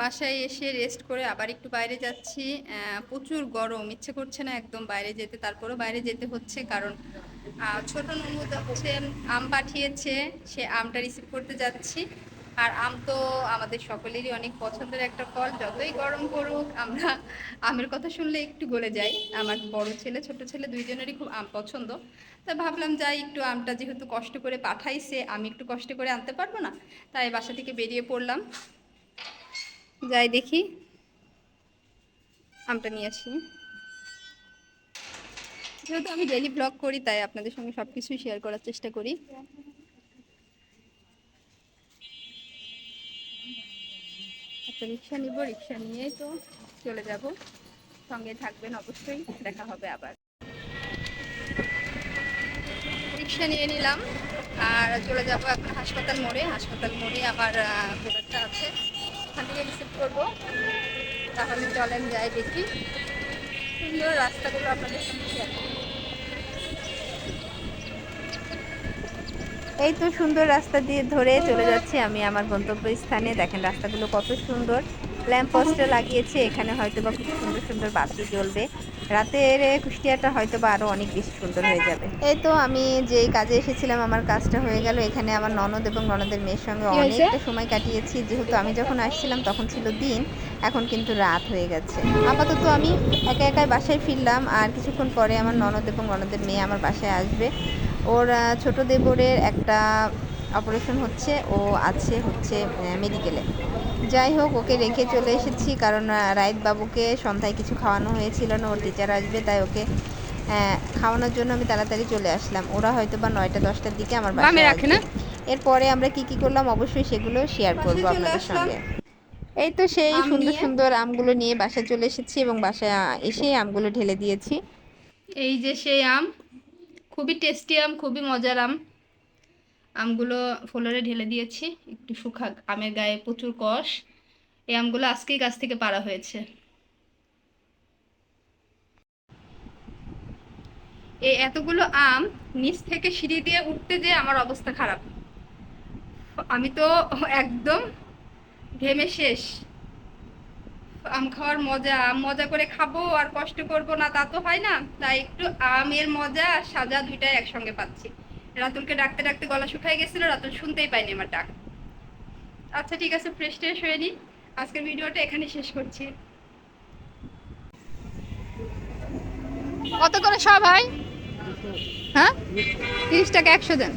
বাসায় এসে রেস্ট করে আবার একটু বাইরে যাচ্ছি। প্রচুর গরম, ইচ্ছে করছে না একদম বাইরে যেতে, তারপরেও বাইরে যেতে হচ্ছে কারণ ছোট নমুদ হচ্ছে আম পাঠিয়েছে, সে আমটা রিসিভ করতে যাচ্ছি। আর আম তো আমাদের সকলেরই অনেক পছন্দের একটা ফল, যতই গরম করুক, আমরা আমের কথা শুনলে একটু গলে যাই। আমার বড় ছেলে, ছোট ছেলে দুইজনেরই খুব আম পছন্দ। তা ভাবলাম যাই, একটু আমটা যেহেতু কষ্ট করে পাঠাইছে, আমি একটু কষ্ট করে আনতে পারব না, তাই বাসা থেকে বেরিয়ে পড়লাম। যাই দেখি। আমটা নিয়ে আসি। যেহেতু আমি ডেলি ব্লগ করি, তাই আপনাদের সঙ্গে সব কিছুই শেয়ার করার চেষ্টা করি। একটা রিক্সা নিব, রিক্সা নিয়েই তো চলে যাব। সঙ্গে থাকবেন অবশ্যই, দেখা হবে আবার। রিক্সা নিয়ে নিলাম, আর চলে যাব এখন হাসপাতাল মোড়ে। হাসপাতাল মোড়ে আমার প্রোডাক্টটা আছে। ওখান থেকে রিসিভ করব। তাহলে চলেন যাই দেখি। সুন্দর রাস্তাগুলো আপনাদের এই তো সুন্দর রাস্তা দিয়ে ধরে চলে যাচ্ছি আমি আমার গন্তব্যস্থানে। দেখেন রাস্তাগুলো কত সুন্দর। ল্যাম্প পোস্টে লাগিয়েছে, এখানে হয়তো বা খুব সুন্দর সুন্দর বাতি জ্বলবে। রাতের কুষ্টিয়াটা হয়তো বা আরও অনেক বেশি সুন্দর হয়ে যাবে। এই তো আমি যেই কাজে এসেছিলাম আমার কাজটা হয়ে গেল। এখানে আমার ননদ এবং ননদের মেয়ের সঙ্গে অনেকটা সময় কাটিয়েছি। যেহেতু আমি যখন আসছিলাম তখন ছিল দিন। এখন কিন্তু রাত হয়ে গেছে। আপাতত আমি একা একাই বাসায় ফিরলাম। আর কিছুক্ষণ পরে আমার ননদ এবং ননদের মেয়ে আমার বাসায় আসবে। ওর ছোট দেবরের একটা অপারেশন হচ্ছে ও আছে হচ্ছে মেডিকেলে। যাই হোক ওকে রেখে চলে এসেছি কারণ রাইত বাবুকে সন্ধ্যায় কিছু খাওয়ানো হয়েছিল না ওর টিচার আসবে তাই ওকে আহ, খাওয়ানোর জন্য আমি তাড়াতাড়ি চলে আসলাম। ওরা হয়তো বা নয়টা দশটার দিকে আমার বাসায় রাখে না? এরপরে আমরা কি কি করলাম অবশ্যই সেগুলো শেয়ার করব আপনাদের সঙ্গে। এই তো সেই সুন্দর সুন্দর আমগুলো নিয়ে বাসায় চলে এসেছি এবং বাসায় এসে আমগুলো ঢেলে দিয়েছি। এই যে সেই আম খুবই টেস্টি আম খুবই মজার আম। আমগুলো ফ্লোরে ঢেলে দিয়েছি, একটু শুকা, আমের গায়ে প্রচুর কষ। এই আমগুলো আজকেই গাছ থেকে পাড়া হয়েছে। এই এতগুলো আম নিচ থেকে সিঁড়ি দিয়ে উঠতে যে আমার অবস্থা খারাপ। আমি তো একদম ঘেমে শেষ। আম খাওয়ার মজা, আম মজা করে খাব আর কষ্ট করব না, তা তো হয় না। তাই একটু আমের মজা আর সাজা দুইটাই একসঙ্গে পাচ্ছি। রাতুলকে ডাকতে ডাকতে গলা শুকাই গেছিল, রাতুল শুনতেই পাইনি আমার ডাক। আচ্ছা ঠিক আছে ফ্রেশ ট্রেশ হয়ে নিই আজকের ভিডিওটা এখানে শেষ করছি। কত করে সবাই? হ্যাঁ? তিরিশ টাকা একশো দেন